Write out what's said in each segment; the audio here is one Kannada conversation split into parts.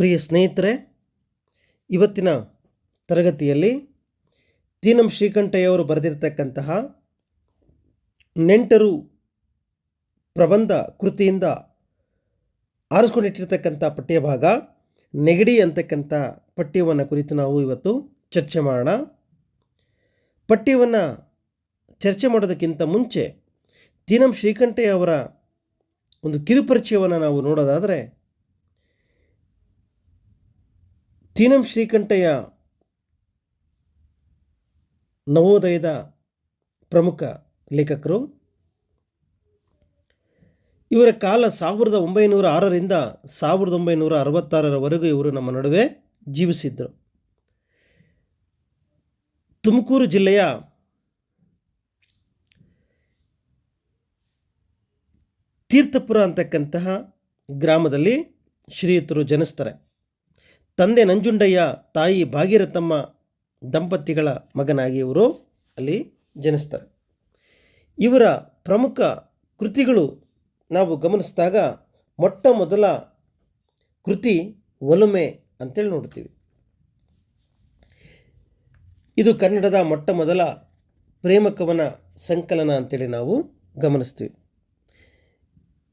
ಪ್ರಿಯ ಸ್ನೇಹಿತರೆ, ಇವತ್ತಿನ ತರಗತಿಯಲ್ಲಿ ತೀನಂ ಶ್ರೀಕಂಠಯ್ಯವರು ಬರೆದಿರತಕ್ಕಂತಹ ನೆಂಟರು ಪ್ರಬಂಧ ಕೃತಿಯಿಂದ ಆರಿಸ್ಕೊಂಡಿಟ್ಟಿರ್ತಕ್ಕಂಥ ಪಠ್ಯ ಭಾಗ ನೆಗಡಿ ಅಂತಕ್ಕಂಥ ಪಠ್ಯವನ್ನು ಕುರಿತು ನಾವು ಇವತ್ತು ಚರ್ಚೆ ಮಾಡೋಣ. ಪಠ್ಯವನ್ನು ಚರ್ಚೆ ಮಾಡೋದಕ್ಕಿಂತ ಮುಂಚೆ ತೀನಂ ಶ್ರೀಕಂಠಯ್ಯ ಅವರ ಒಂದು ಕಿರುಪರಿಚಯವನ್ನು ನಾವು ನೋಡೋದಾದರೆ ತೀನಂ ಶ್ರೀಕಂಠಯ್ಯ ನವೋದಯದ ಪ್ರಮುಖ ಲೇಖಕರು. ಇವರ ಕಾಲ ಸಾವಿರದ ಒಂಬೈನೂರ ಆರರಿಂದ ಸಾವಿರದ ಒಂಬೈನೂರ ಅರವತ್ತಾರರವರೆಗೂ ಇವರು ನಮ್ಮ ನಡುವೆ ಜೀವಿಸಿದ್ದರು. ತುಮಕೂರು ಜಿಲ್ಲೆಯ ತೀರ್ಥಪುರ ಅಂತಕ್ಕಂತಹ ಗ್ರಾಮದಲ್ಲಿ ಶ್ರೀಯುತರು ಜನಿಸ್ತಾರೆ. ತಂದೆ ನಂಜುಂಡಯ್ಯ ತಾಯಿ ಭಾಗೀರಥಮ್ಮ ದಂಪತಿಗಳ ಮಗನಾಗಿ ಇವರು ಅಲ್ಲಿ ಜನಿಸ್ತಾರೆ. ಇವರ ಪ್ರಮುಖ ಕೃತಿಗಳು ನಾವು ಗಮನಿಸಿದಾಗ ಮೊಟ್ಟ ಮೊದಲ ಕೃತಿ ಒಲುಮೆ ಅಂತೇಳಿ ನೋಡ್ತೀವಿ. ಇದು ಕನ್ನಡದ ಮೊಟ್ಟ ಮೊದಲ ಪ್ರೇಮ ಕವನ ಸಂಕಲನ ಅಂತೇಳಿ ನಾವು ಗಮನಿಸ್ತೀವಿ.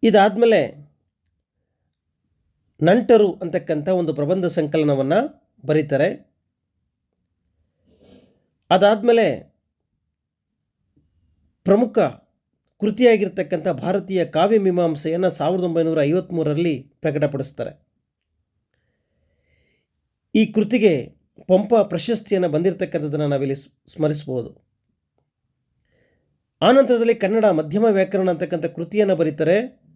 ಇದಾದಮೇಲೆ ನಂಟರು ಅಂತಕ್ಕಂಥ ಒಂದು ಪ್ರಬಂಧ ಸಂಕಲನವನ್ನು ಬರೀತಾರೆ. ಅದಾದಮೇಲೆ ಪ್ರಮುಖ ಕೃತಿಯಾಗಿರ್ತಕ್ಕಂಥ ಭಾರತೀಯ ಕಾವ್ಯ ಮೀಮಾಂಸೆಯನ್ನು ಸಾವಿರದ ಒಂಬೈನೂರ ಐವತ್ತ್ಮೂರರಲ್ಲಿ ಪ್ರಕಟಪಡಿಸ್ತಾರೆ. ಈ ಕೃತಿಗೆ ಪಂಪ ಪ್ರಶಸ್ತಿಯನ್ನು ಬಂದಿರತಕ್ಕಂಥದ್ದನ್ನು ನಾವಿಲ್ಲಿ ಸ್ಮರಿಸ್ಬೋದು. ಆನಂತರದಲ್ಲಿ ಕನ್ನಡ ಮಧ್ಯಮ ವ್ಯಾಕರಣ ಅಂತಕ್ಕಂಥ ಕೃತಿಯನ್ನು ಬರೀತಾರೆ.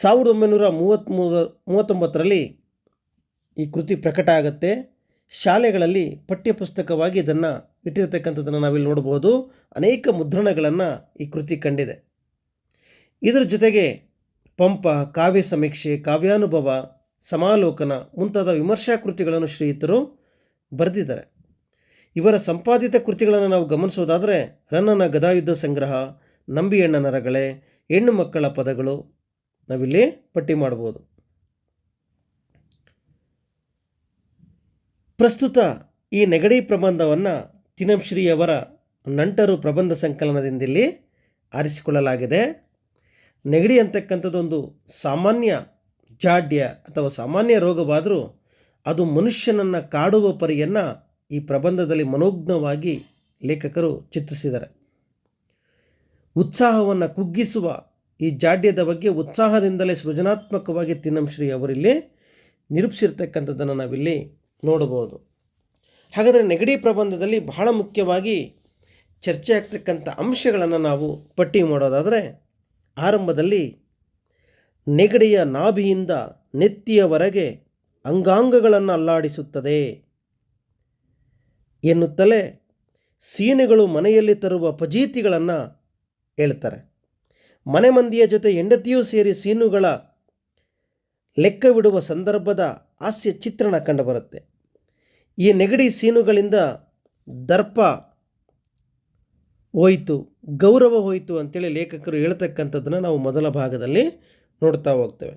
ಸಾವಿರದ ಒಂಬೈನೂರ ಮೂವತ್ತ್ಮೂರ ಮೂವತ್ತೊಂಬತ್ತರಲ್ಲಿ ಈ ಕೃತಿ ಪ್ರಕಟ ಆಗುತ್ತೆ. ಶಾಲೆಗಳಲ್ಲಿ ಪಠ್ಯಪುಸ್ತಕವಾಗಿ ಇದನ್ನು ಇಟ್ಟಿರ್ತಕ್ಕಂಥದ್ದನ್ನು ನಾವಿಲ್ಲಿ ನೋಡ್ಬೋದು. ಅನೇಕ ಮುದ್ರಣಗಳನ್ನು ಈ ಕೃತಿ ಕಂಡಿದೆ. ಇದರ ಜೊತೆಗೆ ಪಂಪ, ಕಾವ್ಯ ಸಮೀಕ್ಷೆ, ಕಾವ್ಯಾನುಭವ, ಸಮಾಲೋಕನ ಮುಂತಾದ ವಿಮರ್ಶಾ ಕೃತಿಗಳನ್ನು ಶ್ರೀಯುತರು ಬರೆದಿದ್ದಾರೆ. ಇವರ ಸಂಪಾದಿತ ಕೃತಿಗಳನ್ನು ನಾವು ಗಮನಿಸೋದಾದರೆ, ರನ್ನನ ಗದಾಯುದ್ಧ ಸಂಗ್ರಹ ನಂಬಿಯಣ್ಣ ನರಗಳೇ ಹೆಣ್ಣು ಮಕ್ಕಳ ಪದಗಳು ನಾವಿಲ್ಲಿ ಪಟ್ಟಿ ಮಾಡ್ಬೋದು. ಪ್ರಸ್ತುತ ಈ ನೆಗಡಿ ಪ್ರಬಂಧವನ್ನು ತಿನಂಶ್ರೀಯವರ ನಂಟರು ಪ್ರಬಂಧ ಸಂಕಲನದಿಂದ ಇಲ್ಲಿ ಆರಿಸಿಕೊಳ್ಳಲಾಗಿದೆ. ನೆಗಡಿ ಅಂತಕ್ಕಂಥದ್ದೊಂದು ಸಾಮಾನ್ಯ ಜಾಡ್ಯ ಅಥವಾ ಸಾಮಾನ್ಯ ರೋಗವಾದರೂ ಅದು ಮನುಷ್ಯನನ್ನು ಕಾಡುವ ಪರಿಯನ್ನು ಈ ಪ್ರಬಂಧದಲ್ಲಿ ಮನೋಜ್ಞವಾಗಿ ಲೇಖಕರು ಚಿತ್ರಿಸಿದ್ದಾರೆ. ಉತ್ಸಾಹವನ್ನು ಕುಗ್ಗಿಸುವ ಈ ಜಾಡ್ಯದ ಬಗ್ಗೆ ಉತ್ಸಾಹದಿಂದಲೇ ಸೃಜನಾತ್ಮಕವಾಗಿ ತಿನ್ನಂಶ್ರೀ ಅವರಿಲ್ಲಿ ನಿರೂಪಿಸಿರ್ತಕ್ಕಂಥದ್ದನ್ನು ನಾವಿಲ್ಲಿ ನೋಡಬಹುದು. ಹಾಗಾದರೆ ನೆಗಡಿ ಪ್ರಬಂಧದಲ್ಲಿ ಬಹಳ ಮುಖ್ಯವಾಗಿ ಚರ್ಚೆ ಆಗ್ತಕ್ಕಂಥ ಅಂಶಗಳನ್ನು ನಾವು ಪಟ್ಟಿ ಮಾಡೋದಾದರೆ ಆರಂಭದಲ್ಲಿ ನೆಗಡಿಯ ನಾಭಿಯಿಂದ ನೆತ್ತಿಯವರೆಗೆ ಅಂಗಾಂಗಗಳನ್ನು ಅಲ್ಲಾಡಿಸುತ್ತದೆ ಎನ್ನುತ್ತಲೇ ಸೀನೆಗಳು ಮನೆಯಲ್ಲಿ ತರುವ ಫಜೀತಿಗಳನ್ನು ಹೇಳ್ತಾರೆ. ಮನೆ ಮಂದಿಯ ಜೊತೆ ಹೆಂಡತಿಯೂ ಸೇರಿ ಸೀನುಗಳ ಲೆಕ್ಕವಿಡುವ ಸಂದರ್ಭದ ಹಾಸ್ಯ ಚಿತ್ರಣ ಕಂಡುಬರುತ್ತೆ. ಈ ನೆಗಡಿ ಸೀನುಗಳಿಂದ ದರ್ಪ ಹೋಯಿತು, ಗೌರವ ಹೋಯಿತು ಅಂತೇಳಿ ಲೇಖಕರು ಹೇಳ್ತಕ್ಕಂಥದ್ದನ್ನು ನಾವು ಮೊದಲ ಭಾಗದಲ್ಲಿ ನೋಡ್ತಾ ಹೋಗ್ತೇವೆ.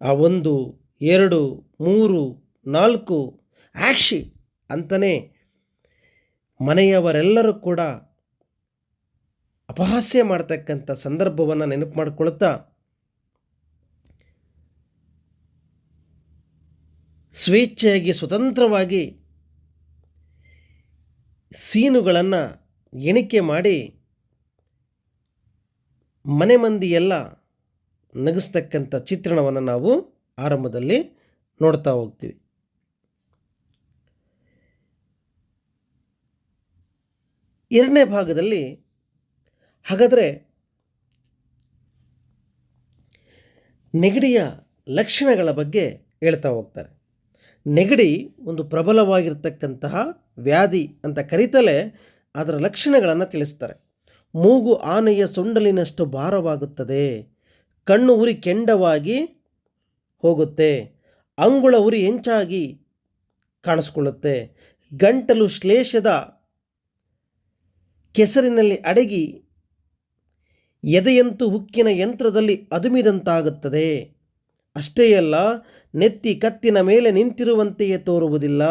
ಆ ಒಂದು, ಎರಡು, ಮೂರು, ನಾಲ್ಕು, ಆಕ್ಷಿ ಅಂತಲೇ ಮನೆಯವರೆಲ್ಲರೂ ಕೂಡ ಅಪಹಾಸ್ಯ ಮಾಡ್ತಕ್ಕಂಥ ಸಂದರ್ಭವನ್ನು ನೆನಪು ಮಾಡಿಕೊಳ್ತಾ ಸ್ವೇಚ್ಛೆಯಾಗಿ ಸ್ವತಂತ್ರವಾಗಿ ಸೀನುಗಳನ್ನು ಎಣಿಕೆ ಮಾಡಿ ಮನೆ ಮಂದಿಯೆಲ್ಲ ನಗಿಸ್ತಕ್ಕಂಥ ಚಿತ್ರಣವನ್ನು ನಾವು ಆರಂಭದಲ್ಲಿ ನೋಡ್ತಾ ಹೋಗ್ತೀವಿ. ಎರಡನೇ ಭಾಗದಲ್ಲಿ ಹಾಗಾದರೆ ನೆಗಡಿಯ ಲಕ್ಷಣಗಳ ಬಗ್ಗೆ ಹೇಳ್ತಾ ಹೋಗ್ತಾರೆ. ನೆಗಡಿ ಒಂದು ಪ್ರಬಲವಾಗಿರ್ತಕ್ಕಂತಹ ವ್ಯಾಧಿ ಅಂತ ಕರೀತಲೇ ಅದರ ಲಕ್ಷಣಗಳನ್ನು ತಿಳಿಸ್ತಾರೆ. ಮೂಗು ಆನೆಯ ಸೊಂಡಲಿನಷ್ಟು ಭಾರವಾಗುತ್ತದೆ. ಕಣ್ಣು ಉರಿ ಕೆಂಡವಾಗಿ ಹೋಗುತ್ತೆ. ಅಂಗುಳ ಉರಿ ಹೆಂಚಾಗಿ ಕಾಣಿಸ್ಕೊಳ್ಳುತ್ತೆ. ಗಂಟಲು ಶ್ಲೇಷದ ಕೆಸರಿನಲ್ಲಿ ಅಡಗಿ ಎದೆಯಂತೂ ಹುಕ್ಕಿನ ಯಂತ್ರದಲ್ಲಿ ಅದುಮಿದಂತಾಗುತ್ತದೆ. ಅಷ್ಟೇ ಅಲ್ಲ, ನೆತ್ತಿ ಕತ್ತಿನ ಮೇಲೆ ನಿಂತಿರುವಂತೆಯೇ ತೋರುವುದಿಲ್ಲ.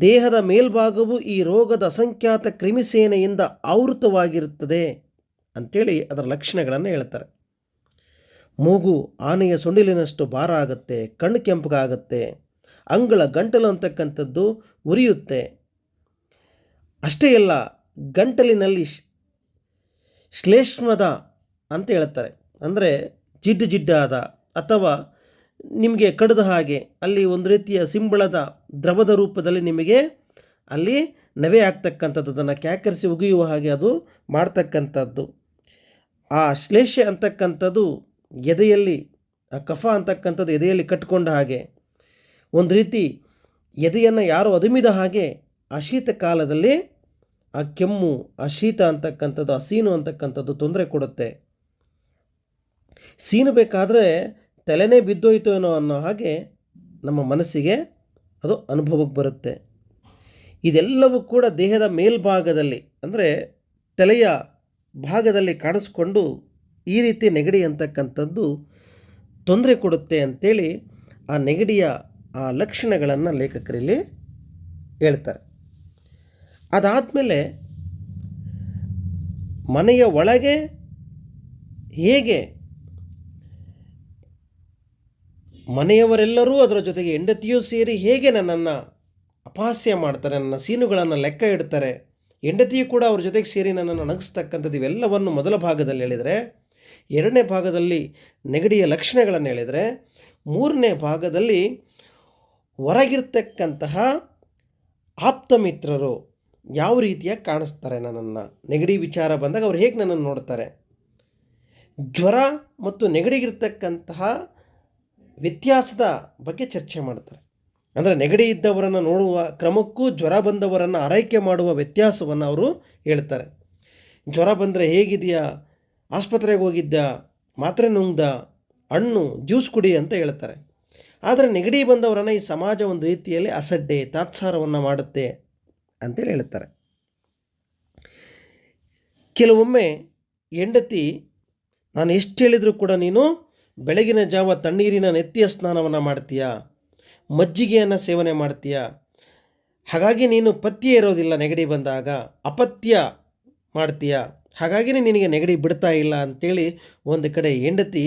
ದೇಹದ ಮೇಲ್ಭಾಗವು ಈ ರೋಗದ ಅಸಂಖ್ಯಾತ ಕ್ರಿಮಿಸೇನೆಯಿಂದ ಆವೃತವಾಗಿರುತ್ತದೆ ಅಂಥೇಳಿ ಅದರ ಲಕ್ಷಣಗಳನ್ನು ಹೇಳ್ತಾರೆ. ಮೂಗು ಆನೆಯ ಸೊಂಡಿಲಿನಷ್ಟು ಭಾರ ಆಗುತ್ತೆ, ಕಣ್ಣು ಕೆಂಪಗಾಗುತ್ತೆ, ಅಂಗಳ ಗಂಟಲು ಅಂತಕ್ಕಂಥದ್ದು ಉರಿಯುತ್ತೆ. ಅಷ್ಟೇ ಅಲ್ಲ, ಗಂಟಲಿನಲ್ಲಿ ಶ್ಲೇಷ್ಮದ ಅಂತ ಹೇಳ್ತಾರೆ ಅಂದರೆ ಜಿಡ್ಡು ಜಿಡ್ಡಾದ ಅಥವಾ ನಿಮಗೆ ಕಡಿದ ಹಾಗೆ ಅಲ್ಲಿ ಒಂದು ರೀತಿಯ ಸಿಂಬಳದ ದ್ರವದ ರೂಪದಲ್ಲಿ ನಿಮಗೆ ಅಲ್ಲಿ ನವೆ ಆಗ್ತಕ್ಕಂಥದ್ದು ಅದನ್ನು ಕ್ಯಾಕರಿಸಿ ಉಗಿಯುವ ಹಾಗೆ ಅದು ಮಾಡ್ತಕ್ಕಂಥದ್ದು. ಆ ಶ್ಲೇಷ ಅಂತಕ್ಕಂಥದ್ದು ಎದೆಯಲ್ಲಿ, ಆ ಕಫ ಅಂತಕ್ಕಂಥದ್ದು ಎದೆಯಲ್ಲಿ ಕಟ್ಟಿಕೊಂಡ ಹಾಗೆ ಒಂದು ರೀತಿ ಎದೆಯನ್ನು ಯಾರು ಅದುಮಿದ ಹಾಗೆ ಆ ಶೀತ ಕಾಲದಲ್ಲಿ ಆ ಕೆಮ್ಮು, ಆ ಶೀತ ಅಂತಕ್ಕಂಥದ್ದು, ಆ ಸೀನು ಅಂತಕ್ಕಂಥದ್ದು ತೊಂದರೆ ಕೊಡುತ್ತೆ. ಸೀನು ಬೇಕಾದರೆ ತಲೆನೇ ಬಿದ್ದೋಯ್ತು ಏನೋ ಅನ್ನೋ ಹಾಗೆ ನಮ್ಮ ಮನಸ್ಸಿಗೆ ಅದು ಅನುಭವಕ್ಕೆ ಬರುತ್ತೆ. ಇದೆಲ್ಲವೂ ಕೂಡ ದೇಹದ ಮೇಲ್ಭಾಗದಲ್ಲಿ, ಅಂದರೆ ತಲೆಯ ಭಾಗದಲ್ಲಿ ಕಾಣಿಸ್ಕೊಂಡು ಈ ರೀತಿ ನೆಗಡಿ ಅಂತಕ್ಕಂಥದ್ದು ತೊಂದರೆ ಕೊಡುತ್ತೆ ಅಂಥೇಳಿ ಆ ನೆಗಡಿಯ ಆ ಲಕ್ಷಣಗಳನ್ನು ಲೇಖಕರಲ್ಲಿ ಹೇಳ್ತಾರೆ. ಅದಾದಮೇಲೆ ಮನೆಯ ಒಳಗೆ ಹೇಗೆ ಮನೆಯವರೆಲ್ಲರೂ ಅದರ ಜೊತೆಗೆ ಹೆಂಡತಿಯೂ ಸೇರಿ ಹೇಗೆ ನನ್ನನ್ನು ಅಪಹಾಸ್ಯ ಮಾಡ್ತಾರೆ, ನನ್ನ ಸೀನುಗಳನ್ನು ಲೆಕ್ಕ ಇಡ್ತಾರೆ, ಹೆಂಡತಿಯು ಕೂಡ ಅವ್ರ ಜೊತೆಗೆ ಸೇರಿ ನನ್ನನ್ನು ನಗಿಸ್ತಕ್ಕಂಥದ್ದು ಇವೆಲ್ಲವನ್ನು ಮೊದಲ ಭಾಗದಲ್ಲಿ ಹೇಳಿದರೆ, ಎರಡನೇ ಭಾಗದಲ್ಲಿ ನೆಗಡಿಯ ಲಕ್ಷಣಗಳನ್ನು ಹೇಳಿದರೆ, ಮೂರನೇ ಭಾಗದಲ್ಲಿ ಹೊರಗಿರ್ತಕ್ಕಂತಹ ಆಪ್ತ ಮಿತ್ರರು ಯಾವ ರೀತಿಯಾಗಿ ಕಾಣಿಸ್ತಾರೆ ನನ್ನನ್ನು? ನೆಗಡಿ ವಿಚಾರ ಬಂದಾಗ ಅವ್ರು ಹೇಗೆ ನನ್ನನ್ನು ನೋಡ್ತಾರೆ? ಜ್ವರ ಮತ್ತು ನೆಗಡಿಗಿರ್ತಕ್ಕಂತಹ ವ್ಯತ್ಯಾಸದ ಬಗ್ಗೆ ಚರ್ಚೆ ಮಾಡ್ತಾರೆ. ಅಂದರೆ ನೆಗಡಿ ಇದ್ದವರನ್ನು ನೋಡುವ ಕ್ರಮಕ್ಕೂ ಜ್ವರ ಬಂದವರನ್ನು ಆರೈಕೆ ಮಾಡುವ ವ್ಯತ್ಯಾಸವನ್ನು ಅವರು ಹೇಳ್ತಾರೆ. ಜ್ವರ ಬಂದರೆ ಹೇಗಿದೆಯಾ? ಆಸ್ಪತ್ರೆಗೆ ಹೋಗಿದ್ದ ಮಾತ್ರೆ ನುಂಗ್ದ? ಹಣ್ಣು, ಜ್ಯೂಸ್ ಕುಡಿ ಅಂತ ಹೇಳ್ತಾರೆ. ಆದರೆ ನೆಗಡಿ ಬಂದವರನ್ನು ಈ ಸಮಾಜ ಒಂದು ರೀತಿಯಲ್ಲಿ ಅಸಡ್ಡೆ, ತಾತ್ಸಾರವನ್ನು ಮಾಡುತ್ತೆ. ಅಂತೇಳಿ ಹೇಳ್ತಾರೆ ಕೆಲವೊಮ್ಮೆ ಹೆಂಡತಿ, ನಾನು ಎಷ್ಟು ಹೇಳಿದರೂ ಕೂಡ ನೀನು ಬೆಳಗಿನ ಜಾವ ತಣ್ಣೀರಿನ ನೆತ್ತಿಯ ಸ್ನಾನವನ್ನು ಮಾಡ್ತೀಯಾ? ಮಜ್ಜಿಗೆಯನ್ನು ಸೇವನೆ ಮಾಡ್ತೀಯಾ? ಹಾಗಾಗಿ ನೀನು ಪಥ್ಯ ಇರೋದಿಲ್ಲ ನೆಗಡಿ ಬಂದಾಗ ಅಪತ್ಯ ಮಾಡ್ತೀಯಾ? ಹಾಗಾಗಿನೇ ನಿನಗೆ ನೆಗಡಿ ಬಿಡ್ತಾ ಇಲ್ಲ ಅಂಥೇಳಿ ಒಂದು ಕಡೆ ಹೆಂಡತಿ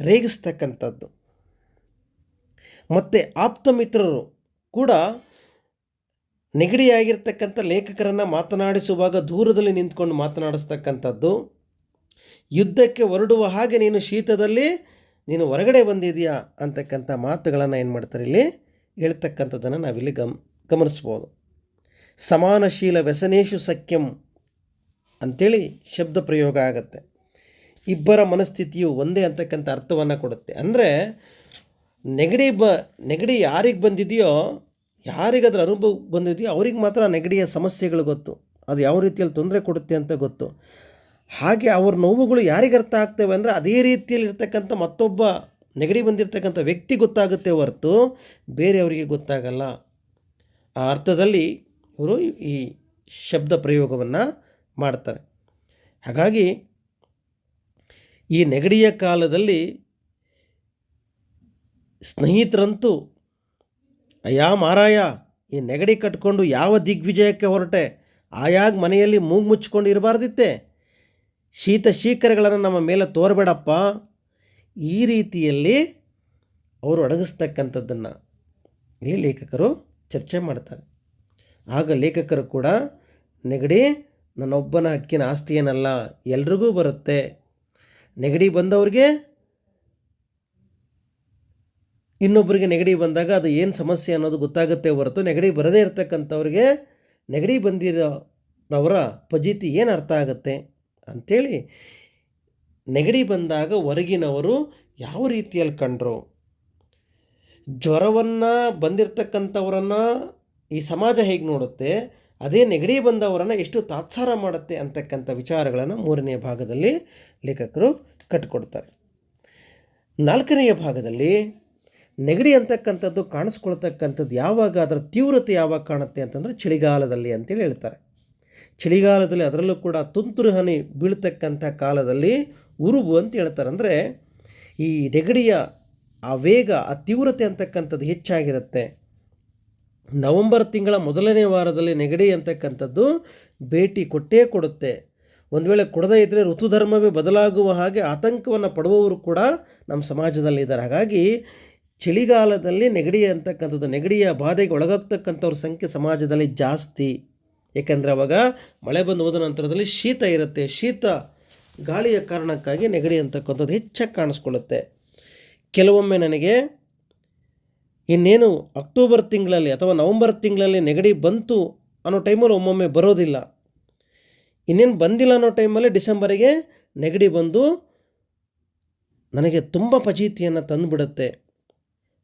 ರೇಗಿಸ್ತಕ್ಕಂಥದ್ದು. ಮತ್ತು ಆಪ್ತ ಮಿತ್ರರು ಕೂಡ ನೆಗಡಿಯಾಗಿರ್ತಕ್ಕಂಥ ಲೇಖಕರನ್ನು ಮಾತನಾಡಿಸುವಾಗ ದೂರದಲ್ಲಿ ನಿಂತ್ಕೊಂಡು ಮಾತನಾಡಿಸ್ತಕ್ಕಂಥದ್ದು. ಯುದ್ಧಕ್ಕೆ ಹೊರಡುವ ಹಾಗೆ ನೀನು ಶೀತದಲ್ಲಿ ನೀನು ಹೊರಗಡೆ ಬಂದಿದೆಯಾ ಅಂತಕ್ಕಂಥ ಮಾತುಗಳನ್ನು ಏನು ಮಾಡ್ತಾರೆ ಇಲ್ಲಿ? ಹೇಳ್ತಕ್ಕಂಥದ್ದನ್ನು ನಾವಿಲ್ಲಿ ಗಮ್, ಗಮನಿಸ್ಬೋದು. ಸಮಾನಶೀಲ ವ್ಯಸನೇಶು ಸಖ್ಯಂ ಅಂಥೇಳಿ ಶಬ್ದ ಪ್ರಯೋಗ ಆಗುತ್ತೆ. ಇಬ್ಬರ ಮನಸ್ಥಿತಿಯು ಒಂದೇ ಅಂತಕ್ಕಂಥ ಅರ್ಥವನ್ನು ಕೊಡುತ್ತೆ. ಅಂದರೆ ನೆಗಡಿ ಬ, ನೆಗಡಿ ಯಾರಿಗೆ ಬಂದಿದೆಯೋ ಯಾರಿಗೆ ಅದರ ಅನುಭವ ಬಂದಿದೆಯೋ ಅವ್ರಿಗೆ ಮಾತ್ರ ನೆಗಡಿಯ ಸಮಸ್ಯೆಗಳು ಗೊತ್ತು. ಅದು ಯಾವ ರೀತಿಯಲ್ಲಿ ತೊಂದರೆ ಕೊಡುತ್ತೆ ಅಂತ ಗೊತ್ತು. ಹಾಗೆ ಅವ್ರ ನೋವುಗಳು ಯಾರಿಗೆ ಅರ್ಥ ಆಗ್ತವೆ ಅಂದರೆ ಅದೇ ರೀತಿಯಲ್ಲಿ ಇರ್ತಕ್ಕಂಥ ಮತ್ತೊಬ್ಬ ನೆಗಡಿ ಬಂದಿರತಕ್ಕಂಥ ವ್ಯಕ್ತಿ ಗೊತ್ತಾಗುತ್ತೆ ಹೊರತು ಬೇರೆಯವರಿಗೆ ಗೊತ್ತಾಗಲ್ಲ. ಆ ಅರ್ಥದಲ್ಲಿ ಇವರು ಈ ಶಬ್ದ ಪ್ರಯೋಗವನ್ನು ಮಾಡ್ತಾರೆ. ಹಾಗಾಗಿ ಈ ನೆಗಡಿಯ ಕಾಲದಲ್ಲಿ ಸ್ನೇಹಿತರಂತೂ ಅಯ್ಯ ಮಾರಾಯ, ಈ ನೆಗಡಿ ಕಟ್ಕೊಂಡು ಯಾವ ದಿಗ್ವಿಜಯಕ್ಕೆ ಹೊರಟೆ? ಆಯಾಗ ಮನೆಯಲ್ಲಿ ಮೂಗು ಮುಚ್ಚಿಕೊಂಡು ಇರಬಾರ್ದಿತ್ತೆ. ಶೀತ ಶೀಕರಗಳನ್ನು ನಮ್ಮ ಮೇಲೆ ತೋರಬೇಡಪ್ಪ. ಈ ರೀತಿಯಲ್ಲಿ ಅವರು ಅಡಗಿಸ್ತಕ್ಕಂಥದ್ದನ್ನು ಇಲ್ಲಿ ಲೇಖಕರು ಚರ್ಚೆ ಮಾಡ್ತಾರೆ. ಆಗ ಲೇಖಕರು ಕೂಡ, ನೆಗಡಿ ನನ್ನೊಬ್ಬನ ಹಕ್ಕಿನ ಆಸ್ತಿ ಏನಲ್ಲ ಎಲ್ರಿಗೂ ಬರುತ್ತೆ. ನೆಗಡಿ ಬಂದವ್ರಿಗೆ ಇನ್ನೊಬ್ಬರಿಗೆ ನೆಗಡಿ ಬಂದಾಗ ಅದು ಏನು ಸಮಸ್ಯೆ ಅನ್ನೋದು ಗೊತ್ತಾಗುತ್ತೆ ಹೊರತು ನೆಗಡಿ ಬರದೇ ಇರತಕ್ಕಂಥವ್ರಿಗೆ ನೆಗಡಿ ಬಂದಿರೋರವರ ಫಜೀತಿ ಏನು ಅರ್ಥ ಆಗುತ್ತೆ ಅಂಥೇಳಿ ನೆಗಡಿ ಬಂದಾಗ ಹೊರಗಿನವರು ಯಾವ ರೀತಿಯಲ್ಲಿ ಕಂಡರು? ಜ್ವರವನ್ನು ಬಂದಿರತಕ್ಕಂಥವರನ್ನು ಈ ಸಮಾಜ ಹೇಗೆ ನೋಡುತ್ತೆ? ಅದೇ ನೆಗಡಿ ಬಂದವರನ್ನು ಎಷ್ಟು ತಾತ್ಸಾರ ಮಾಡುತ್ತೆ ಅಂತಕ್ಕಂಥ ವಿಚಾರಗಳನ್ನು ಮೂರನೆಯ ಭಾಗದಲ್ಲಿ ಲೇಖಕರು ಕಟ್ಟಿಕೊಡ್ತಾರೆ ನಾಲ್ಕನೆಯ ಭಾಗದಲ್ಲಿ ನೆಗಡಿ ಅಂತಕ್ಕಂಥದ್ದು ಕಾಣಿಸ್ಕೊಳ್ತಕ್ಕಂಥದ್ದು ಯಾವಾಗ ಅದರ ತೀವ್ರತೆ ಯಾವಾಗ ಕಾಣುತ್ತೆ ಅಂತಂದರೆ ಚಳಿಗಾಲದಲ್ಲಿ ಅಂತೇಳಿ ಹೇಳ್ತಾರೆ. ಚಳಿಗಾಲದಲ್ಲಿ ಅದರಲ್ಲೂ ಕೂಡ ತುಂತುರು ಹನಿ ಬೀಳ್ತಕ್ಕಂಥ ಕಾಲದಲ್ಲಿ ಉರುಬು ಅಂತ ಹೇಳ್ತಾರೆ. ಅಂದರೆ ಈ ನೆಗಡಿಯ ಆ ವೇಗ, ಆ ತೀವ್ರತೆ ಅಂತಕ್ಕಂಥದ್ದು ಹೆಚ್ಚಾಗಿರುತ್ತೆ. ನವಂಬರ್ ತಿಂಗಳ ಮೊದಲನೇ ವಾರದಲ್ಲಿ ನೆಗಡಿ ಅಂತಕ್ಕಂಥದ್ದು ಭೇಟಿ ಕೊಟ್ಟೇ ಕೊಡುತ್ತೆ. ಒಂದು ವೇಳೆ ಕೊಡದೇ ಇದ್ದರೆ ಋತುಧರ್ಮವೇ ಬದಲಾಗುವ ಹಾಗೆ ಆತಂಕವನ್ನು ಪಡುವವರು ಕೂಡ ನಮ್ಮ ಸಮಾಜದಲ್ಲಿ ಇದ್ದಾರೆ. ಹಾಗಾಗಿ ಚಳಿಗಾಲದಲ್ಲಿ ನೆಗಡಿ ಅಂತಕ್ಕಂಥದ್ದು, ನೆಗಡಿಯ ಬಾಧೆಗೆ ಒಳಗಾಗ್ತಕ್ಕಂಥವ್ರ ಸಂಖ್ಯೆ ಸಮಾಜದಲ್ಲಿ ಜಾಸ್ತಿ. ಏಕೆಂದರೆ ಅವಾಗ ಮಳೆ ಬಂದು ಹೋದ ನಂತರದಲ್ಲಿ ಶೀತ ಇರುತ್ತೆ. ಶೀತ ಗಾಳಿಯ ಕಾರಣಕ್ಕಾಗಿ ನೆಗಡಿ ಅಂತಕ್ಕಂಥದ್ದು ಹೆಚ್ಚಾಗಿ ಕಾಣಿಸ್ಕೊಳ್ಳುತ್ತೆ. ಕೆಲವೊಮ್ಮೆ ನನಗೆ ಇನ್ನೇನು ಅಕ್ಟೋಬರ್ ತಿಂಗಳಲ್ಲಿ ಅಥವಾ ನವಂಬರ್ ತಿಂಗಳಲ್ಲಿ ನೆಗಡಿ ಬಂತು ಅನ್ನೋ ಟೈಮಲ್ಲಿ ಒಮ್ಮೊಮ್ಮೆ ಬರೋದಿಲ್ಲ. ಇನ್ನೇನು ಬಂದಿಲ್ಲ ಅನ್ನೋ ಟೈಮಲ್ಲಿ ಡಿಸೆಂಬರಿಗೆ ನೆಗಡಿ ಬಂದು ನನಗೆ ತುಂಬ ಫಜೀತಿಯನ್ನು ತಂದುಬಿಡುತ್ತೆ.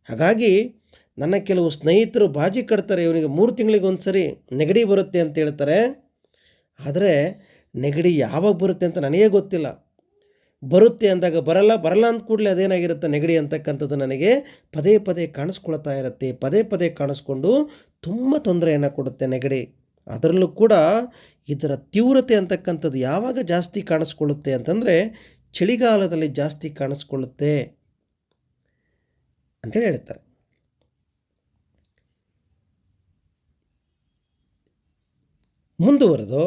ಹಾಗಾಗಿ ನನ್ನ ಕೆಲವು ಸ್ನೇಹಿತರು ಬಾಜಿ ಕಟ್ತಾರೆ, ಇವನಿಗೆ ಮೂರು ತಿಂಗಳಿಗೆ ಒಂದು ಸರಿ ನೆಗಡಿ ಬರುತ್ತೆ ಅಂತ ಹೇಳ್ತಾರೆ. ಆದರೆ ನೆಗಡಿ ಯಾವಾಗ ಬರುತ್ತೆ ಅಂತ ನನಗೇ ಗೊತ್ತಿಲ್ಲ. ಬರುತ್ತೆ ಅಂದಾಗ ಬರಲ್ಲ ಬರಲ್ಲ ಅಂದ ಕೂಡಲೇ ಅದೇನಾಗಿರುತ್ತೆ ನೆಗಡಿ ಅಂತಕ್ಕಂಥದ್ದು ನನಗೆ ಪದೇ ಪದೇ ಕಾಣಿಸ್ಕೊಳ್ತಾ ಇರುತ್ತೆ. ಪದೇ ಪದೇ ಕಾಣಿಸ್ಕೊಂಡು ತುಂಬ ತೊಂದರೆಯನ್ನು ಕೊಡುತ್ತೆ ನೆಗಡಿ. ಅದರಲ್ಲೂ ಕೂಡ ಇದರ ತೀವ್ರತೆ ಅಂತಕ್ಕಂಥದ್ದು ಯಾವಾಗ ಜಾಸ್ತಿ ಕಾಣಿಸ್ಕೊಳ್ಳುತ್ತೆ ಅಂತಂದರೆ, ಚಳಿಗಾಲದಲ್ಲಿ ಜಾಸ್ತಿ ಕಾಣಿಸ್ಕೊಳ್ಳುತ್ತೆ. ಅಂತೇಳಿ ಹೇಳ್ತಾರೆ. ಮುಂದುವರೆದು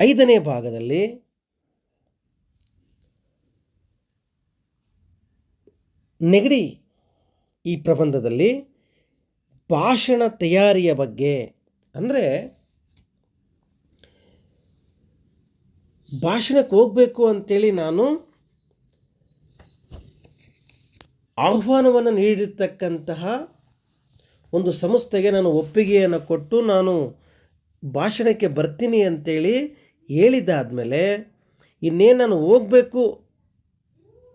ಐದನೇ ಭಾಗದಲ್ಲಿ ನೆಗಡಿ ಈ ಪ್ರಬಂಧದಲ್ಲಿ ಭಾಷಣ ತಯಾರಿಯ ಬಗ್ಗೆ ಅಂದರೆ ಭಾಷಣಕ್ಕೆ ಹೋಗಬೇಕು ಅಂತೇಳಿ ನಾನು ಆಹ್ವಾನವನ್ನು ನೀಡಿರ್ತಕ್ಕಂತಹ ಒಂದು ಸಂಸ್ಥೆಗೆ ನಾನು ಒಪ್ಪಿಗೆಯನ್ನು ಕೊಟ್ಟು ನಾನು ಭಾಷಣಕ್ಕೆ ಬರ್ತೀನಿ ಅಂತೇಳಿ ಹೇಳಿದ್ದಾದಮೇಲೆ ಇನ್ನೇನು ನಾನು ಹೋಗಬೇಕು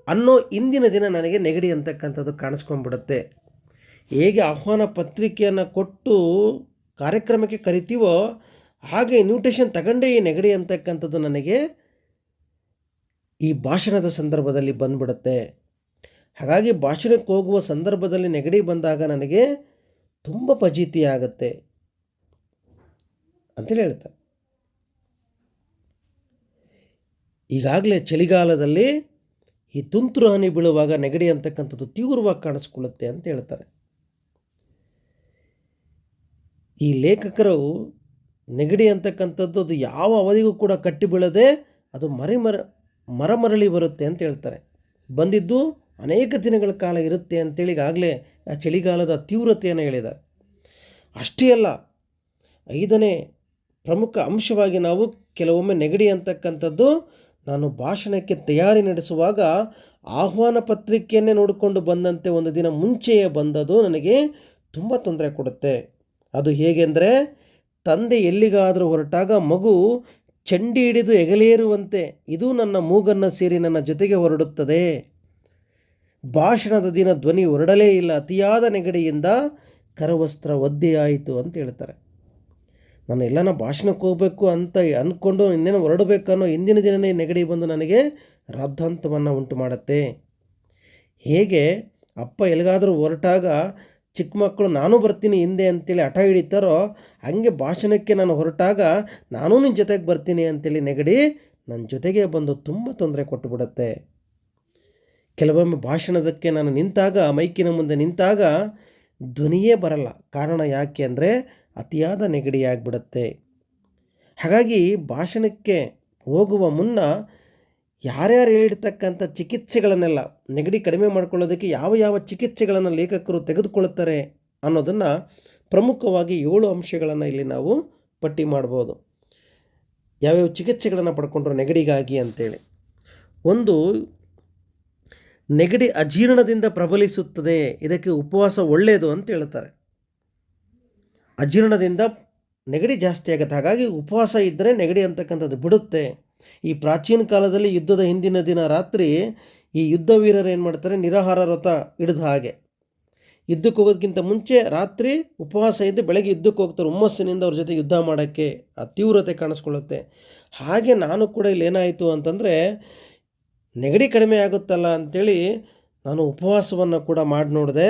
ಅನ್ನೋ ಇಂದಿನ ದಿನ ನನಗೆ ನೆಗಡಿ ಅಂತಕ್ಕಂಥದ್ದು ಕಾಣಿಸ್ಕೊಂಡ್ಬಿಡುತ್ತೆ. ಹೇಗೆ ಆಹ್ವಾನ ಪತ್ರಿಕೆಯನ್ನು ಕೊಟ್ಟು ಕಾರ್ಯಕ್ರಮಕ್ಕೆ ಕರಿತೀವೋ ಹಾಗೆ ಇನ್ವಿಟೇಷನ್ ತಗೊಂಡೇ ಈ ನೆಗಡಿ ಅಂತಕ್ಕಂಥದ್ದು ನನಗೆ ಈ ಭಾಷಣದ ಸಂದರ್ಭದಲ್ಲಿ ಬಂದ್ಬಿಡುತ್ತೆ. ಹಾಗಾಗಿ ಭಾಷಣಕ್ಕೆ ಹೋಗುವ ಸಂದರ್ಭದಲ್ಲಿ ನೆಗಡಿ ಬಂದಾಗ ನನಗೆ ತುಂಬ ಫಜೀತಿ ಆಗುತ್ತೆ ಅಂತೇಳಿ ಹೇಳ್ತಾರೆ. ಈಗಾಗಲೇ ಚಳಿಗಾಲದಲ್ಲಿ ಈ ತುಂತುರು ಹನಿ ಬೀಳುವಾಗ ನೆಗಡಿ ಅಂತಕ್ಕಂಥದ್ದು ತೀವ್ರವಾಗಿ ಕಾಣಿಸ್ಕೊಳ್ಳುತ್ತೆ ಅಂತ ಹೇಳ್ತಾರೆ. ಈ ಲೇಖಕರು ನೆಗಡಿ ಅಂತಕ್ಕಂಥದ್ದು ಅದು ಯಾವ ಅವಧಿಗೂ ಕೂಡ ಕಟ್ಟಿ ಬೀಳದೆ ಅದು ಮರಿ ಮರ ಮರಮರಳಿ ಬರುತ್ತೆ ಅಂತ ಹೇಳ್ತಾರೆ. ಬಂದಿದ್ದು ಅನೇಕ ದಿನಗಳ ಕಾಲ ಇರುತ್ತೆ ಅಂತೇಳಿ ಈಗಾಗಲೇ ಆ ಚಳಿಗಾಲದ ತೀವ್ರತೆಯನ್ನು ಹೇಳಿದ್ದಾರೆ. ಅಷ್ಟೇ ಅಲ್ಲ, ಐದನೇ ಪ್ರಮುಖ ಅಂಶವಾಗಿ ನಾವು ಕೆಲವೊಮ್ಮೆ ನೆಗಡಿ ಅಂತಕ್ಕಂಥದ್ದು ನಾನು ಭಾಷಣಕ್ಕೆ ತಯಾರಿ ನಡೆಸುವಾಗ ಆಹ್ವಾನ ಪತ್ರಿಕೆಯನ್ನೇ ನೋಡಿಕೊಂಡು ಬಂದಂತೆ ಒಂದು ದಿನ ಮುಂಚೆಯೇ ಬಂದದು ನನಗೆ ತುಂಬ ತೊಂದರೆ ಕೊಡುತ್ತೆ. ಅದು ಹೇಗೆಂದರೆ ತಂದೆ ಎಲ್ಲಿಗಾದರೂ ಹೊರಟಾಗ ಮಗು ಚಂಡಿ ಹಿಡಿದು ಎಗಲೇರುವಂತೆ ಇದು ನನ್ನ ಮೂಗನ್ನು ಸೇರಿ ನನ್ನ ಜೊತೆಗೆ ಹೊರಡುತ್ತದೆ. ಭಾಷಣದ ದಿನ ಧ್ವನಿ ಹೊರಡಲೇ ಇಲ್ಲ. ಅತಿಯಾದ ನೆಗಡಿಯಿಂದ ಕರವಸ್ತ್ರ ಒದ್ದೆಯಾಯಿತು ಅಂತ ಹೇಳ್ತಾರೆ. ನಾನು ಎಲ್ಲನ ಭಾಷಣಕ್ಕೆ ಹೋಗಬೇಕು ಅಂತ ಅಂದ್ಕೊಂಡು ಇನ್ನೇನು ಹೊರಡಬೇಕನ್ನೋ ಹಿಂದಿನ ದಿನವೇ ನೆಗಡಿ ಬಂದು ನನಗೆ ರಾದ್ಧಾಂತವನ್ನು ಉಂಟು ಮಾಡುತ್ತೆ. ಹೇಗೆ ಅಪ್ಪ ಎಲ್ಲಿಗಾದರೂ ಹೊರಟಾಗ ಚಿಕ್ಕ ಮಕ್ಕಳು ನಾನು ಬರ್ತೀನಿ ಹಿಂದೆ ಅಂತೇಳಿ ಹಠ ಹಿಡಿತಾರೋ, ಹಾಗೆ ಭಾಷಣಕ್ಕೆ ನಾನು ಹೊರಟಾಗ ನಾನು ನಿನ್ನ ಜೊತೆಗೆ ಬರ್ತೀನಿ ಅಂತೇಳಿ ನೆಗಡಿ ನನ್ನ ಜೊತೆಗೆ ಬಂದು ತುಂಬ ತೊಂದರೆ ಕೊಟ್ಟುಬಿಡುತ್ತೆ ಕೆಲವೊಮ್ಮೆ ಭಾಷಣದಕ್ಕೆ ನಾನು ನಿಂತಾಗ, ಮೈಕಿನ ಮುಂದೆ ನಿಂತಾಗ ಧ್ವನಿಯೇ ಬರಲ್ಲ. ಕಾರಣ ಯಾಕೆ ಅಂದರೆ ಅತಿಯಾದ ನೆಗಡಿಯಾಗಿಬಿಡತ್ತೆ. ಹಾಗಾಗಿ ಭಾಷಣಕ್ಕೆ ಹೋಗುವ ಮುನ್ನ ಯಾರ್ಯಾರು ಹೇಳಿರ್ತಕ್ಕಂಥ ಚಿಕಿತ್ಸೆಗಳನ್ನೆಲ್ಲ ನೆಗಡಿ ಕಡಿಮೆ ಮಾಡಿಕೊಳ್ಳೋದಕ್ಕೆ ಯಾವ ಯಾವ ಚಿಕಿತ್ಸೆಗಳನ್ನು ಲೇಖಕರು ತೆಗೆದುಕೊಳ್ಳುತ್ತಾರೆ ಅನ್ನೋದನ್ನು ಪ್ರಮುಖವಾಗಿ ಏಳು ಅಂಶಗಳನ್ನು ಇಲ್ಲಿ ನಾವು ಪಟ್ಟಿ ಮಾಡ್ಬೋದು. ಯಾವ್ಯಾವ ಚಿಕಿತ್ಸೆಗಳನ್ನು ಪಡ್ಕೊಂಡ್ರು ನೆಗಡಿಗಾಗಿ ಅಂತೇಳಿ. ಒಂದು, ನೆಗಡಿ ಅಜೀರ್ಣದಿಂದ ಪ್ರಬಲಿಸುತ್ತದೆ, ಇದಕ್ಕೆ ಉಪವಾಸ ಒಳ್ಳೆಯದು ಅಂತ ಹೇಳ್ತಾರೆ. ಅಜೀರ್ಣದಿಂದ ನೆಗಡಿ ಜಾಸ್ತಿ ಆಗುತ್ತೆ, ಹಾಗಾಗಿ ಉಪವಾಸ ಇದ್ದರೆ ನೆಗಡಿ ಅಂತಕ್ಕಂಥದ್ದು ಬಿಡುತ್ತೆ. ಈ ಪ್ರಾಚೀನ ಕಾಲದಲ್ಲಿ ಯುದ್ಧದ ಹಿಂದಿನ ದಿನ ರಾತ್ರಿ ಈ ಯುದ್ಧ ವೀರರು ಏನು ಮಾಡ್ತಾರೆ? ನಿರಾಹಾರ ವ್ರತ ಹಿಡಿದ ಹಾಗೆ. ಯುದ್ಧಕ್ಕೆ ಹೋಗೋದಕ್ಕಿಂತ ಮುಂಚೆ ರಾತ್ರಿ ಉಪವಾಸ ಇದ್ದು ಬೆಳಗ್ಗೆ ಯುದ್ಧಕ್ಕೆ ಹೋಗ್ತಾರೆ. ಹುಮ್ಮಸ್ಸಿನಿಂದ ಅವ್ರ ಜೊತೆ ಯುದ್ಧ ಮಾಡೋಕ್ಕೆ ಆ ತೀವ್ರತೆ ಕಾಣಿಸ್ಕೊಳ್ಳುತ್ತೆ. ಹಾಗೆ ನಾನು ಕೂಡ ಇಲ್ಲಿ ಏನಾಯಿತು ಅಂತಂದರೆ, ನೆಗಡಿ ಕಡಿಮೆ ಆಗುತ್ತಲ್ಲ ಅಂಥೇಳಿ ನಾನು ಉಪವಾಸವನ್ನು ಕೂಡ ಮಾಡಿ ನೋಡಿದೆ,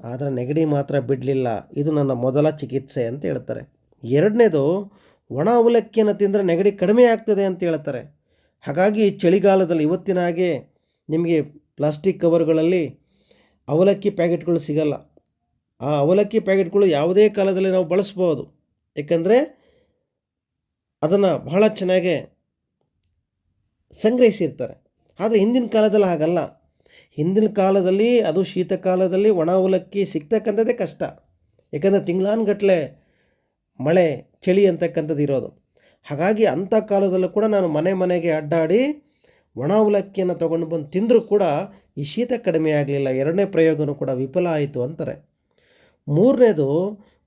ಆದರೆ ನೆಗಡಿ ಮಾತ್ರ ಬಿಡಲಿಲ್ಲ. ಇದು ನನ್ನ ಮೊದಲ ಚಿಕಿತ್ಸೆ ಅಂತ ಹೇಳ್ತಾರೆ. ಎರಡನೇದು ಒಣ ಅವಲಕ್ಕಿಯನ್ನು ತಿಂದರೆ ನೆಗಡಿ ಕಡಿಮೆ ಆಗ್ತದೆ ಅಂತ ಹೇಳ್ತಾರೆ. ಹಾಗಾಗಿ ಚಳಿಗಾಲದಲ್ಲಿ ಇವತ್ತಿನ ಹಾಗೆ ನಿಮಗೆ ಪ್ಲಾಸ್ಟಿಕ್ ಕವರ್ಗಳಲ್ಲಿ ಅವಲಕ್ಕಿ ಪ್ಯಾಕೆಟ್ಗಳು ಸಿಗಲ್ಲ. ಆ ಅವಲಕ್ಕಿ ಪ್ಯಾಕೆಟ್ಗಳು ಯಾವುದೇ ಕಾಲದಲ್ಲಿ ನಾವು ಬಳಸ್ಬೋದು. ಏಕೆಂದರೆ ಅದನ್ನು ಬಹಳ ಚೆನ್ನಾಗೆ ಸಂಗ್ರಹಿಸಿರ್ತಾರೆ. ಆದರೆ ಹಿಂದಿನ ಕಾಲದಲ್ಲಿ ಹಾಗಲ್ಲ. ಹಿಂದಿನ ಕಾಲದಲ್ಲಿ ಅದು ಶೀತಕಾಲದಲ್ಲಿ ಒಣ ಅವಲಕ್ಕಿ ಸಿಗ್ತಕ್ಕಂಥದ್ದೇ ಕಷ್ಟ. ಯಾಕಂದರೆ ತಿಂಗಳಾನುಗಟ್ಟಲೆ ಮಳೆ ಚಳಿ ಅಂತಕ್ಕಂಥದ್ದು ಇರೋದು. ಹಾಗಾಗಿ ಅಂಥ ಕಾಲದಲ್ಲೂ ಕೂಡ ನಾನು ಮನೆ ಮನೆಗೆ ಅಡ್ಡಾಡಿ ಒಣ ಅವಲಕ್ಕಿಯನ್ನು ತೊಗೊಂಡು ಬಂದು ತಿಂದರೂ ಕೂಡ ಈ ಶೀತ ಕಡಿಮೆ ಆಗಲಿಲ್ಲ. ಎರಡನೇ ಪ್ರಯೋಗನೂ ಕೂಡ ವಿಫಲ ಆಯಿತು ಅಂತಾರೆ. ಮೂರನೇದು,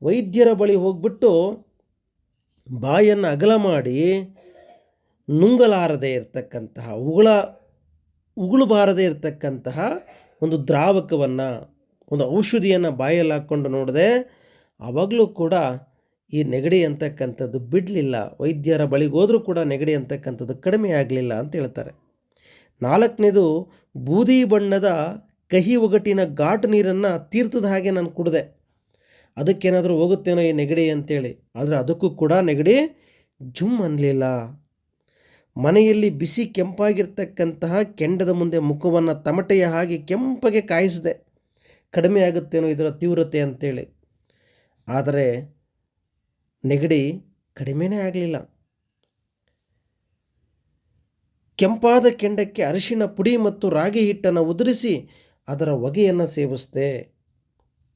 ವೈದ್ಯರ ಬಳಿ ಹೋಗ್ಬಿಟ್ಟು ಬಾಯನ್ನು ಅಗಲ ಮಾಡಿ ನುಂಗಲಾರದೆ ಇರತಕ್ಕಂತಹ, ಉಗುಳ ಉಗುಳು ಬಾರದೆ ಇರತಕ್ಕಂತಹ ಒಂದು ದ್ರಾವಕವನ್ನು, ಒಂದು ಔಷಧಿಯನ್ನು ಬಾಯಲ್ಲಿ ಹಾಕ್ಕೊಂಡು ನೋಡಿದೆ ಆವಾಗಲೂ ಕೂಡ ಈ ನೆಗಡಿ ಅಂತಕ್ಕಂಥದ್ದು ಬಿಡಲಿಲ್ಲ. ವೈದ್ಯರ ಬಳಿಗೆ ಹೋದರೂ ಕೂಡ ನೆಗಡಿ ಅಂತಕ್ಕಂಥದ್ದು ಕಡಿಮೆ ಆಗಲಿಲ್ಲ ಅಂತ ಹೇಳ್ತಾರೆ. ನಾಲ್ಕನೇದು, ಬೂದಿ ಬಣ್ಣದ ಕಹಿ ಒಗಟಿನ ಘಾಟು ನೀರನ್ನು ತೀರ್ಥದ ಹಾಗೆ ನಾನು ಕುಡಿದೆ. ಅದಕ್ಕೇನಾದರೂ ಹೋಗುತ್ತೇನೋ ಈ ನೆಗಡಿ ಅಂತೇಳಿ. ಆದರೆ ಅದಕ್ಕೂ ಕೂಡ ನೆಗಡಿ ಜುಮ್ ಅನ್ನಲಿಲ್ಲ ಮನೆಯಲ್ಲಿ ಬಿಸಿ ಕೆಂಪಾಗಿರ್ತಕ್ಕಂತಹ ಕೆಂಡದ ಮುಂದೆ ಮುಖವನ್ನು ತಮಟೆಯ ಹಾಗೆ ಕೆಂಪಗೆ ಕಾಯಿಸಿದೆ. ಕಡಿಮೆ ಆಗುತ್ತೇನೋ ಇದರ ತೀವ್ರತೆ ಅಂತೇಳಿ. ಆದರೆ ನೆಗಡಿ ಕಡಿಮೆನೇ ಆಗಲಿಲ್ಲ. ಕೆಂಪಾದ ಕೆಂಡಕ್ಕೆ ಅರಿಶಿನ ಪುಡಿ ಮತ್ತು ರಾಗಿ ಹಿಟ್ಟನ್ನು ಉದುರಿಸಿ ಅದರ ಹೊಗೆಯನ್ನು ಸೇವಿಸಿದೆ.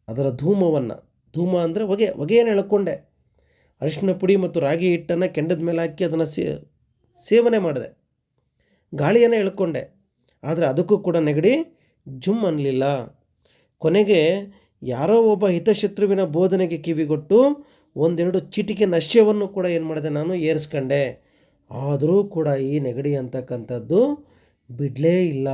ಅದರ ಧೂಮವನ್ನು, ಧೂಮ ಅಂದರೆ ಹೊಗೆ ಹೊಗೆಯನ್ನು ಎಳ್ಕೊಂಡೆ. ಅರಿಶಿನ ಪುಡಿ ಮತ್ತು ರಾಗಿ ಹಿಟ್ಟನ್ನು ಕೆಂಡದ ಮೇಲೆ ಹಾಕಿ ಅದನ್ನು ಸೇವನೆ ಮಾಡಿದೆ. ಗಾಳಿಯನ್ನು ಎಳ್ಕೊಂಡೆ. ಆದರೆ ಅದಕ್ಕೂ ಕೂಡ ನೆಗಡಿ ಜುಮ್ ಅನ್ನಲಿಲ್ಲ ಕೊನೆಗೆ ಯಾರೋ ಒಬ್ಬ ಹಿತಶತ್ರುವಿನ ಬೋಧನೆಗೆ ಕಿವಿಗೊಟ್ಟು ಒಂದೆರಡು ಚಿಟಿಕೆ ನಶ್ಯವನ್ನು ಕೂಡ ಏನು ಮಾಡಿದೆ ನಾನು? ಏರಿಸ್ಕೊಂಡೆ. ಆದರೂ ಕೂಡ ಈ ನೆಗಡಿ ಅಂತಕ್ಕಂಥದ್ದು ಬಿಡಲೇ ಇಲ್ಲ.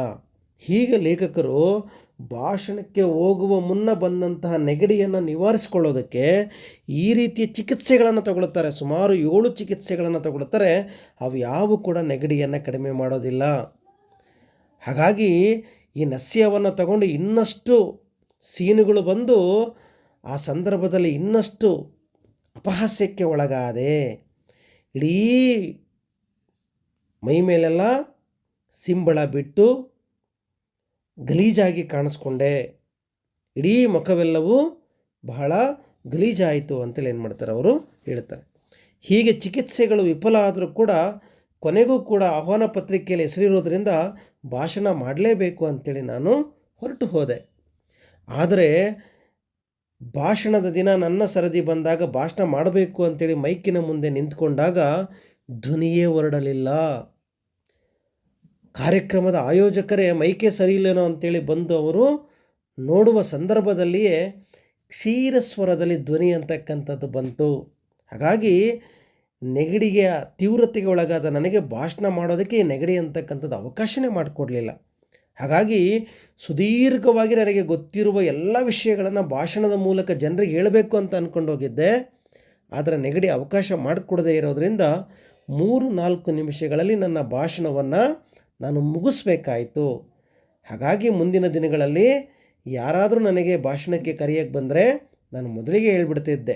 ಹೀಗೆ ಲೇಖಕರು ಭಾಷಣಕ್ಕೆ ಹೋಗುವ ಮುನ್ನ ಬಂದಂತಹ ನೆಗಡಿಯನ್ನು ನಿವಾರಿಸ್ಕೊಳ್ಳೋದಕ್ಕೆ ಈ ರೀತಿಯ ಚಿಕಿತ್ಸೆಗಳನ್ನು ತಗೊಳ್ತಾರೆ. ಸುಮಾರು ಏಳು ಚಿಕಿತ್ಸೆಗಳನ್ನು ತಗೊಳ್ತಾರೆ. ಅವು ಯಾವು ಕೂಡ ನೆಗಡಿಯನ್ನು ಕಡಿಮೆ ಮಾಡೋದಿಲ್ಲ. ಹಾಗಾಗಿ ಈ ನಸ್ಯವನ್ನು ತಗೊಂಡು ಇನ್ನಷ್ಟು ಸೀನುಗಳು ಬಂದು ಆ ಸಂದರ್ಭದಲ್ಲಿ ಇನ್ನಷ್ಟು ಅಪಹಾಸ್ಯಕ್ಕೆ ಒಳಗಾದೆ. ಇಡೀ ಮೈ ಮೇಲೆಲ್ಲ ಸಿಂಬಳ ಬಿಟ್ಟು ಗಲೀಜಾಗಿ ಕಾಣಿಸ್ಕೊಂಡೆ. ಇಡೀ ಮುಖವೆಲ್ಲವೂ ಬಹಳ ಗಲೀಜಾಯಿತು ಅಂತೇಳಿ ಏನು ಮಾಡ್ತಾರೆ ಅವರು ಹೇಳ್ತಾರೆ. ಹೀಗೆ ಚಿಕಿತ್ಸೆಗಳು ವಿಫಲ ಆದರೂ ಕೂಡ ಕೊನೆಗೂ ಕೂಡ ಆಹ್ವಾನ ಪತ್ರಿಕೆಯಲ್ಲಿ ಹೆಸರಿರೋದ್ರಿಂದ ಭಾಷಣ ಮಾಡಲೇಬೇಕು ಅಂತೇಳಿ ನಾನು ಹೊರಟು ಹೋದೆ. ಆದರೆ ಭಾಷಣದ ದಿನ ನನ್ನ ಸರದಿ ಬಂದಾಗ ಭಾಷಣ ಮಾಡಬೇಕು ಅಂತೇಳಿ ಮೈಕಿನ ಮುಂದೆ ನಿಂತ್ಕೊಂಡಾಗ ಧ್ವನಿಯೇ ಹೊರಡಲಿಲ್ಲ. ಕಾರ್ಯಕ್ರಮದ ಆಯೋಜಕರೇ ಮೈಕೆ ಸರಿಯಿಲ್ಲೇನೋ ಅಂತೇಳಿ ಬಂದು ಅವರು ನೋಡುವ ಸಂದರ್ಭದಲ್ಲಿಯೇ ಕ್ಷೀರಸ್ವರದಲ್ಲಿ ಧ್ವನಿ ಅಂತಕ್ಕಂಥದ್ದು ಬಂತು. ಹಾಗಾಗಿ ನೆಗಡಿಗೆ ತೀವ್ರತೆಗೆ ಒಳಗಾದ ನನಗೆ ಭಾಷಣ ಮಾಡೋದಕ್ಕೆ ನೆಗಡಿ ಅಂತಕ್ಕಂಥದ್ದು ಅವಕಾಶನೇ ಮಾಡಿಕೊಡ್ಲಿಲ್ಲ. ಹಾಗಾಗಿ ಸುದೀರ್ಘವಾಗಿ ನನಗೆ ಗೊತ್ತಿರುವ ಎಲ್ಲ ವಿಷಯಗಳನ್ನು ಭಾಷಣದ ಮೂಲಕ ಜನರಿಗೆ ಹೇಳಬೇಕು ಅಂತ ಅಂದ್ಕೊಂಡು ಹೋಗಿದ್ದೆ. ಆದರೆ ನೆಗಡಿ ಅವಕಾಶ ಮಾಡಿಕೊಡದೇ ಇರೋದರಿಂದ ಮೂರು ನಾಲ್ಕು ನಿಮಿಷಗಳಲ್ಲಿ ನನ್ನ ಭಾಷಣವನ್ನು ನಾನು ಮುಗಿಸ್ಬೇಕಾಯಿತು. ಹಾಗಾಗಿ ಮುಂದಿನ ದಿನಗಳಲ್ಲಿ ಯಾರಾದರೂ ನನಗೆ ಭಾಷಣಕ್ಕೆ ಕರೆಯೋಕ್ಕೆ ಬಂದರೆ ನಾನು ಮೊದಲಿಗೆ ಹೇಳ್ಬಿಡ್ತಿದ್ದೆ.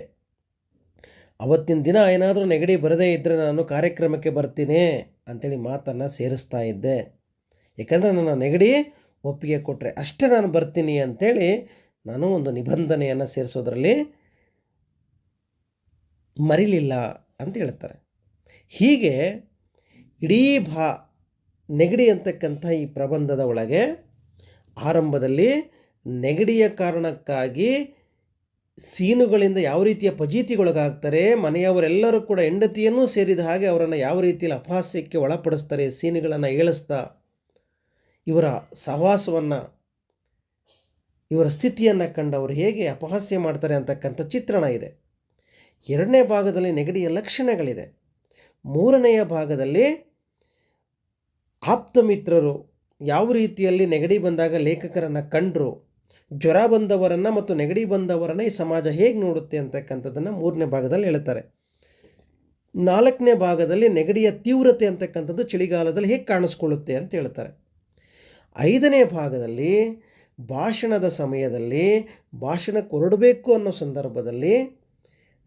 ಅವತ್ತಿನ ದಿನ ಏನಾದರೂ ನೆಗಡಿ ಬರದೇ ಇದ್ದರೆ ನಾನು ಕಾರ್ಯಕ್ರಮಕ್ಕೆ ಬರ್ತೀನಿ ಅಂಥೇಳಿ ಮಾತನ್ನು ಸೇರಿಸ್ತಾ ಇದ್ದೆ. ಏಕೆಂದರೆ ನನ್ನ ನೆಗಡಿ ಒಪ್ಪಿಗೆ ಕೊಟ್ಟರೆ ಅಷ್ಟೇ ನಾನು ಬರ್ತೀನಿ ಅಂಥೇಳಿ ನಾನು ಒಂದು ನಿಬಂಧನೆಯನ್ನು ಸೇರಿಸೋದ್ರಲ್ಲಿ ಮರಿಲಿಲ್ಲ ಅಂತ ಹೇಳ್ತಾರೆ. ಹೀಗೆ ಇಡೀ ಭಾ ನೆಗಡಿ ಅಂತಕ್ಕಂಥ ಈ ಪ್ರಬಂಧದ ಒಳಗೆ ಆರಂಭದಲ್ಲಿ ನೆಗಡಿಯ ಕಾರಣಕ್ಕಾಗಿ ಸೀನುಗಳಿಂದ ಯಾವ ರೀತಿಯ ಫಜೀತಿಗೊಳಗಾಗ್ತಾರೆ ಮನೆಯವರೆಲ್ಲರೂ ಕೂಡ ಹೆಂಡತಿಯನ್ನೂ ಸೇರಿದ ಹಾಗೆ ಅವರನ್ನು ಯಾವ ರೀತಿಯಲ್ಲಿ ಅಪಹಾಸ್ಯಕ್ಕೆ ಒಳಪಡಿಸ್ತಾರೆ, ಸೀನುಗಳನ್ನು ಏಳಿಸ್ತಾ ಇವರ ಸಹವಾಸವನ್ನು, ಇವರ ಸ್ಥಿತಿಯನ್ನು ಕಂಡು ಅವರು ಹೇಗೆ ಅಪಹಾಸ್ಯ ಮಾಡ್ತಾರೆ ಅಂತಕ್ಕಂಥ ಚಿತ್ರಣ ಇದೆ. ಎರಡನೇ ಭಾಗದಲ್ಲಿ ನೆಗಡಿಯ ಲಕ್ಷಣಗಳಿದೆ. ಮೂರನೆಯ ಭಾಗದಲ್ಲಿ ಆಪ್ತ ಮಿತ್ರರು ಯಾವ ರೀತಿಯಲ್ಲಿ ನೆಗಡಿ ಬಂದಾಗ ಲೇಖಕರನ್ನು ಕಂಡರು, ಜ್ವರ ಬಂದವರನ್ನು ಮತ್ತು ನೆಗಡಿ ಬಂದವರನ್ನು ಈ ಸಮಾಜ ಹೇಗೆ ನೋಡುತ್ತೆ ಅಂತಕ್ಕಂಥದ್ದನ್ನು ಮೂರನೇ ಭಾಗದಲ್ಲಿ ಹೇಳ್ತಾರೆ. ನಾಲ್ಕನೇ ಭಾಗದಲ್ಲಿ ನೆಗಡಿಯ ತೀವ್ರತೆ ಅಂತಕ್ಕಂಥದ್ದು ಚಳಿಗಾಲದಲ್ಲಿ ಹೇಗೆ ಕಾಣಿಸ್ಕೊಳ್ಳುತ್ತೆ ಅಂತ ಹೇಳ್ತಾರೆ. ಐದನೇ ಭಾಗದಲ್ಲಿ ಭಾಷಣದ ಸಮಯದಲ್ಲಿ ಭಾಷಣಕ್ಕೆ ಹೊರಡಬೇಕು ಅನ್ನೋ ಸಂದರ್ಭದಲ್ಲಿ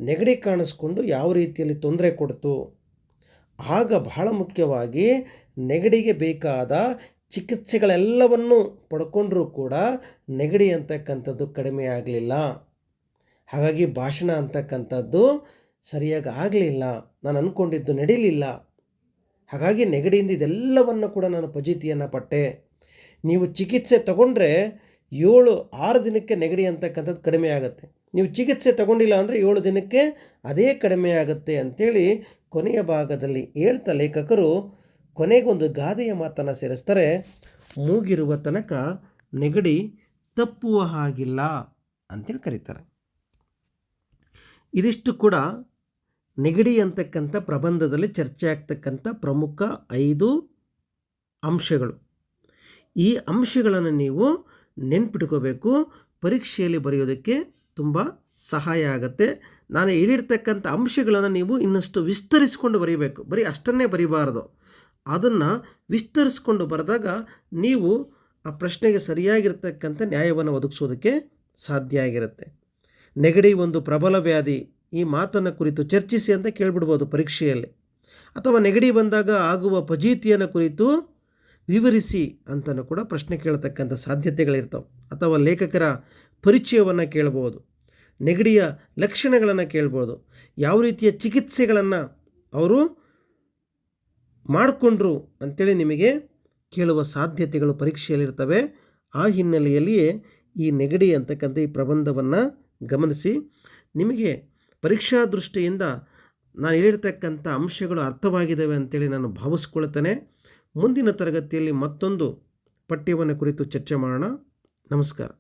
ನೆಗಡಿ ಕಾಣಿಸ್ಕೊಂಡು ಯಾವ ರೀತಿಯಲ್ಲಿ ತೊಂದರೆ ಕೊಡ್ತು? ಆಗ ಬಹಳ ಮುಖ್ಯವಾಗಿ ನೆಗಡಿಗೆ ಬೇಕಾದ ಚಿಕಿತ್ಸೆಗಳೆಲ್ಲವನ್ನು ಪಡ್ಕೊಂಡ್ರೂ ಕೂಡ ನೆಗಡಿ ಅಂತಕ್ಕಂಥದ್ದು ಕಡಿಮೆ ಆಗಲಿಲ್ಲ. ಹಾಗಾಗಿ ಭಾಷಣ ಅಂತಕ್ಕಂಥದ್ದು ಸರಿಯಾಗಿ ಆಗಲಿಲ್ಲ. ನಾನು ಅಂದ್ಕೊಂಡಿದ್ದು ನಡೀಲಿಲ್ಲ. ಹಾಗಾಗಿ ನೆಗಡಿಯಿಂದ ಇದೆಲ್ಲವನ್ನು ಕೂಡ ನಾನು ಫಜೀತಿಯನ್ನು ಪಟ್ಟೆ. ನೀವು ಚಿಕಿತ್ಸೆ ತಗೊಂಡ್ರೆ ಏಳು, ಆರು ದಿನಕ್ಕೆ ನೆಗಡಿ ಅಂತಕ್ಕಂಥದ್ದು ಕಡಿಮೆ ಆಗುತ್ತೆ. ನೀವು ಚಿಕಿತ್ಸೆ ತಗೊಂಡಿಲ್ಲ ಅಂದರೆ ಏಳು ದಿನಕ್ಕೆ ಅದೇ ಕಡಿಮೆ ಆಗುತ್ತೆ ಅಂಥೇಳಿ ಕೊನೆಯ ಭಾಗದಲ್ಲಿ ಹೇಳ್ತಾ ಲೇಖಕರು, ಕೊನೆಗೊಂದು ಗಾದೆಯ ಮಾತನ್ನು ಸೇರಿಸ್ತಾರೆ, ಮೂಗಿರುವ ತನಕ ನೆಗಡಿ ತಪ್ಪುವ ಹಾಗಿಲ್ಲ ಅಂತೇಳಿ ಕರೀತಾರೆ. ಇದಿಷ್ಟು ಕೂಡ ನೆಗಡಿ ಅಂತಕ್ಕಂಥ ಪ್ರಬಂಧದಲ್ಲಿ ಚರ್ಚೆ ಆಗ್ತಕ್ಕಂಥ ಪ್ರಮುಖ ಐದು ಅಂಶಗಳು. ಈ ಅಂಶಗಳನ್ನು ನೀವು ನೆನ್ಪಿಟ್ಕೋಬೇಕು. ಪರೀಕ್ಷೆಯಲ್ಲಿ ಬರೆಯೋದಕ್ಕೆ ತುಂಬ ಸಹಾಯ ಆಗುತ್ತೆ. ನಾನು ಹೇಳಿರ್ತಕ್ಕಂಥ ಅಂಶಗಳನ್ನು ನೀವು ಇನ್ನಷ್ಟು ವಿಸ್ತರಿಸಿಕೊಂಡು ಬರೀಬೇಕು. ಬರೀ ಅಷ್ಟನ್ನೇ ಬರೀಬಾರ್ದು. ಅದನ್ನು ವಿಸ್ತರಿಸ್ಕೊಂಡು ಬರೆದಾಗ ನೀವು ಆ ಪ್ರಶ್ನೆಗೆ ಸರಿಯಾಗಿರ್ತಕ್ಕಂಥ ನ್ಯಾಯವನ್ನು ಒದಗಿಸೋದಕ್ಕೆ ಸಾಧ್ಯ ಆಗಿರುತ್ತೆ. ನೆಗಡಿ ಒಂದು ಪ್ರಬಲ ವ್ಯಾಧಿ. ಈ ಮಾತನ್ನು ಕುರಿತು ಚರ್ಚಿಸಿ ಅಂತ ಕೇಳ್ಬಿಡ್ಬೋದು ಪರೀಕ್ಷೆಯಲ್ಲಿ. ಅಥವಾ ನೆಗಡಿ ಬಂದಾಗ ಆಗುವ ಫಜೀತಿಯನ್ನು ಕುರಿತು ವಿವರಿಸಿ ಅಂತಲೂ ಕೂಡ ಪ್ರಶ್ನೆ ಕೇಳತಕ್ಕಂಥ ಸಾಧ್ಯತೆಗಳಿರ್ತವೆ. ಅಥವಾ ಲೇಖಕರ ಪರಿಚಯವನ್ನು ಕೇಳ್ಬೋದು. ನೆಗಡಿಯ ಲಕ್ಷಣಗಳನ್ನು ಕೇಳ್ಬೋದು. ಯಾವ ರೀತಿಯ ಚಿಕಿತ್ಸೆಗಳನ್ನು ಅವರು ಮಾಡಿಕೊಂಡ್ರು ಅಂಥೇಳಿ ನಿಮಗೆ ಕೇಳುವ ಸಾಧ್ಯತೆಗಳು ಪರೀಕ್ಷೆಯಲ್ಲಿರ್ತವೆ. ಆ ಹಿನ್ನೆಲೆಯಲ್ಲಿಯೇ ಈ ನೆಗಡಿ ಅಂತಕ್ಕಂಥ ಈ ಪ್ರಬಂಧವನ್ನು ಗಮನಿಸಿ. ನಿಮಗೆ ಪರೀಕ್ಷಾ ದೃಷ್ಟಿಯಿಂದ ನಾನು ಹೇಳಿರ್ತಕ್ಕಂಥ ಅಂಶಗಳು ಅರ್ಥವಾಗಿದ್ದಾವೆ ಅಂತೇಳಿ ನಾನು ಭಾವಿಸ್ಕೊಳ್ತೇನೆ. ಮುಂದಿನ ತರಗತಿಯಲ್ಲಿ ಮತ್ತೊಂದು ಪಠ್ಯವನ್ನು ಕುರಿತು ಚರ್ಚೆ ಮಾಡೋಣ. ನಮಸ್ಕಾರ.